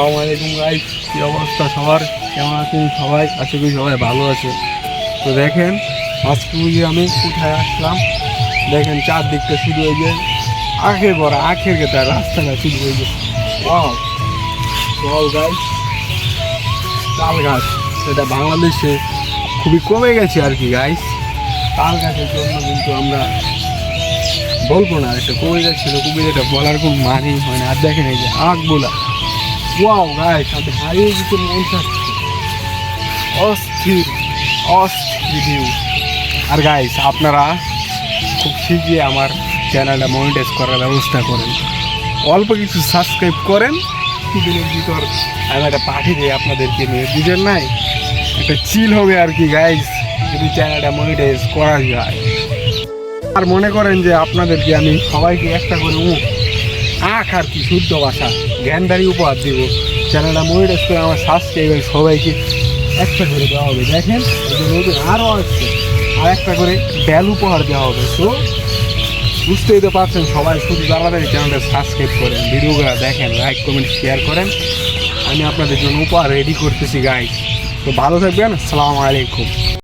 আসসালামু আলাইকুম গাইস কি অবস্থা সবার? কেমন আছেন সবাই? আশা করি সবাই ভালো আছে। তো দেখেন, আজকে যে আমি কোথায় আসলাম? দেখেন, চারদিকটা শুরু হয়ে যায় আখের ভরা আখের গেটা রাস্তাটা শুরু হয়ে যায় ওয়াও গাইস তাল গাছ সেটা বাংলাদেশে খুবই কমে গেছে আর কি গাইস তাল গাছের জন্য কিন্তু আমরা বলব না একটা কমে যাচ্ছিল খুবই এটা বলার কোনো মানেই হয় না। আর দেখেন এই যে আখ বলা। ওয়াও গাইস সাথে হারিয়ে যেতে মন অস্থির অস্থির আর গাইস আপনারা খুব শীঘ্রই আমার চ্যানেলটা মনিটাইজ করার ব্যবস্থা করেন। অল্প কিছু সাবস্ক্রাইব করেন। কিছুদিনের ভিতর আমি একটা পাঠিয়ে দিই আপনাদেরকে নিয়ে বুঝেন নাই, একটা চিল হবে আর কি গাইস যদি চ্যানেলটা মনিটাইজ করা যায়। আর মনে করেন যে আপনাদেরকে আমি সবাইকে একটা করে আখ আর কি শুদ্ধ ভাষা। জ্ঞানদারি উপহার দিব। চ্যানেলটা মনিটাইজ করে আমার সাবস্ক্রাইবার সবাইকে একটা করে দেওয়া হবে। দেখেন নতুন আরও আসছে আর একটা করে বেল উপহার দেওয়া হবে। তো, বুঝতেই তো পারছেন সবাই, শুধু তাড়াতাড়ি চ্যানেলটা সাবস্ক্রাইব করেন, ভিডিওগুলো দেখেন লাইক কমেন্ট শেয়ার করেন। আমি আপনাদের জন্য উপহার রেডি করতেছি গাইস তো ভালো থাকবেন, আসসালামু আলাইকুম।